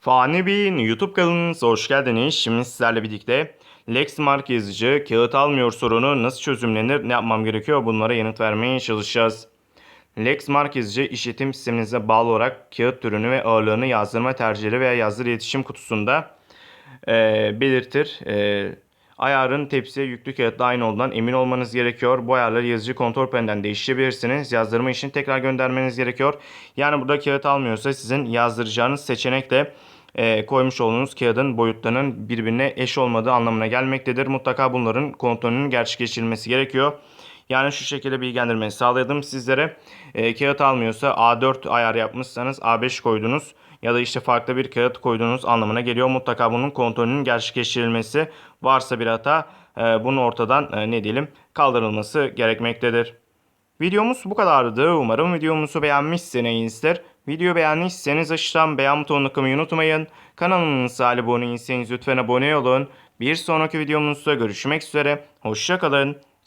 Fani Bey'in YouTube kanalınıza hoş geldiniz. Şimdi sizlerle birlikte Lexmark yazıcı kağıt almıyor sorunu nasıl çözümlenir, ne yapmam gerekiyor bunlara yanıt vermeye çalışacağız. Lexmark yazıcı işletim sisteminize bağlı olarak kağıt türünü ve ağırlığını yazdırma tercihleri veya yazdır iletişim kutusunda eee, belirtir. Eee, ayarın tepsiye yüklü kağıtla aynı olduğundan emin olmanız gerekiyor. Bu ayarları yazıcı kontrol panelinden değiştirebilirsiniz. Yazdırma için tekrar göndermeniz gerekiyor. Yani burada kağıt almıyorsa sizin yazdıracağınız seçenekle e, koymuş olduğunuz kağıdın boyutlarının birbirine eş olmadığı anlamına gelmektedir. Mutlaka bunların kontrolünün gerçekleştirilmesi gerekiyor. Yani şu şekilde bilgilendirmeyi sağladım sizlere. E, kağıt almıyorsa A4 ayar yapmışsanız A5 koydunuz ya da işte farklı bir kağıt koyduğunuz anlamına geliyor. Mutlaka bunun kontrolünün gerçekleştirilmesi varsa bir hata e, bunun ortadan e, ne diyelim kaldırılması gerekmektedir. Videomuz bu kadardı. Umarım videomuzu beğenmişsinizdir. Video beğendiyseniz aşağıdan beğen butonuna tıklamayı unutmayın. Kanalımıza abone değilseniz lütfen abone olun. Bir sonraki videomuzda görüşmek üzere. Hoşçakalın.